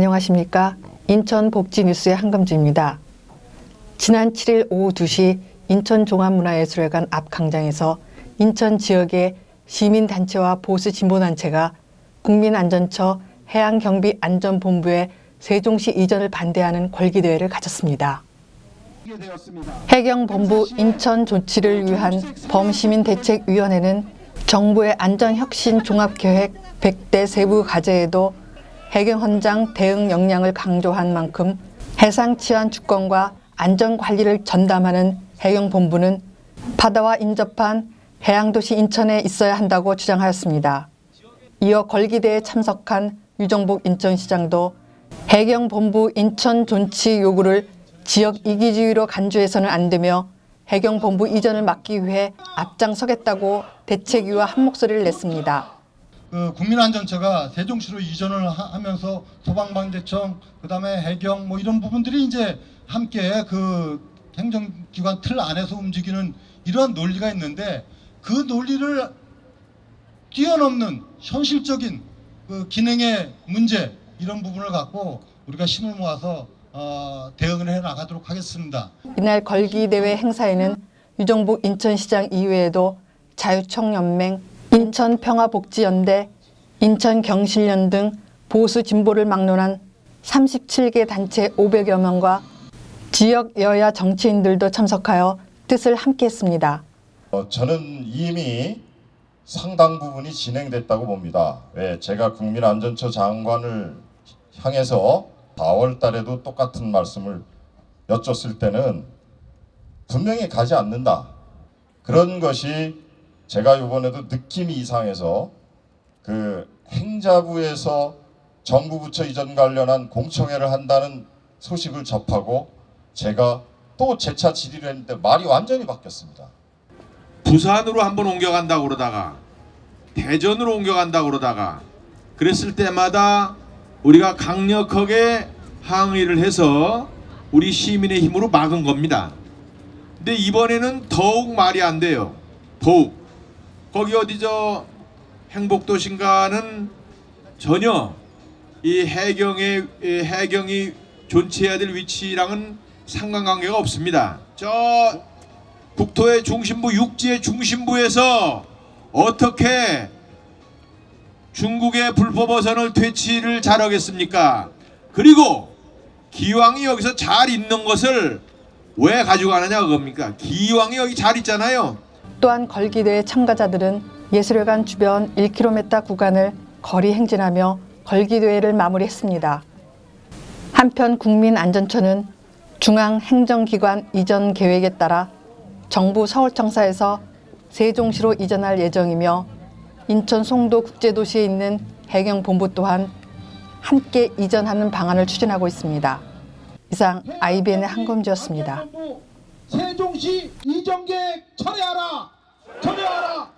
안녕하십니까. 인천복지뉴스의 한금주입니다. 지난 7일 오후 2시 인천종합문화예술회관 앞 광장에서 인천 지역의 시민단체와 보수 진보단체가 국민안전처 해양경비안전본부의 세종시 이전을 반대하는 걸기대회를 가졌습니다. 해경본부 인천 조치를 위한 범시민대책위원회는 정부의 안전혁신 종합계획 100대 세부 과제에도 해경 현장 대응 역량을 강조한 만큼 해상 치안 주권과 안전 관리를 전담하는 해경 본부는 바다와 인접한 해양도시 인천에 있어야 한다고 주장하였습니다. 이어 걸기대에 참석한 유정복 인천시장도 해경 본부 인천 존치 요구를 지역 이기주의로 간주해서는 안 되며 해경 본부 이전을 막기 위해 앞장서겠다고 대책위와 한 목소리를 냈습니다. 그 국민안전처가 세종시로 이전을 하- 하면서 소방방재청 그다음에 해경 뭐 이런 부분들이 이제 함께 그 행정기관 틀 안에서 움직이는 이러한 논리가 있는데 그 논리를 뛰어넘는 현실적인 그 기능의 문제 이런 부분을 갖고 우리가 힘을 모아서 어, 대응을 해 나가도록 하겠습니다. 이날 걸기 대회 행사에는 유정복 인천시장 이외에도 자유청연맹, 인천평화복지연대, 인천경실련 등 보수 진보를 막론한 37개 단체 500여 명과 지역 여야 정치인들도 참석하여 뜻을 함께했습니다. 어, 저는 이미 상당 부분이 진행됐다고 봅니다. 왜 제가 국민안전처 장관을 향해서 4월 달에도 똑같은 말씀을 여쭸을 때는 분명히 가지 않는다. 그런 것이 제가 이번에도 느낌이 이상해서 그 행자부에서 정부 부처 이전 관련한 공청회를 한다는 소식을 접하고 제가 또 재차 질의를 했는데 말이 완전히 바뀌었습니다. 부산으로 한번 옮겨간다고 그러다가 대전으로 옮겨간다고 그러다가 그랬을 때마다 우리가 강력하게 항의를 해서 우리 시민의 힘으로 막은 겁니다. 근데 이번에는 더욱 말이 안 돼요. 더욱 거기 어디 저 행복도신가는 전혀 이 해경의 이 해경이 존치해야 될 위치랑은 상관관계가 없습니다. 저 국토의 중심부 육지의 중심부에서 어떻게 중국의 불법 어선을 퇴치를 잘하겠습니까? 그리고 기왕이 여기서 잘 있는 것을 왜 가지고 가느냐 그겁니까? 기왕이 여기 잘 있잖아요. 또한 걸기대회 참가자들은 예술회관 주변 1km 구간을 거리 행진하며 걸기대회를 마무리했습니다. 한편 국민안전처는 중앙행정기관 이전 계획에 따라 정부 서울청사에서 세종시로 이전할 예정이며 인천 송도 국제도시에 있는 해경본부 또한 함께 이전하는 방안을 추진하고 있습니다. 이상 IBN의 한금주였습니다. 세종시 철회하라 철회하라. 철회하라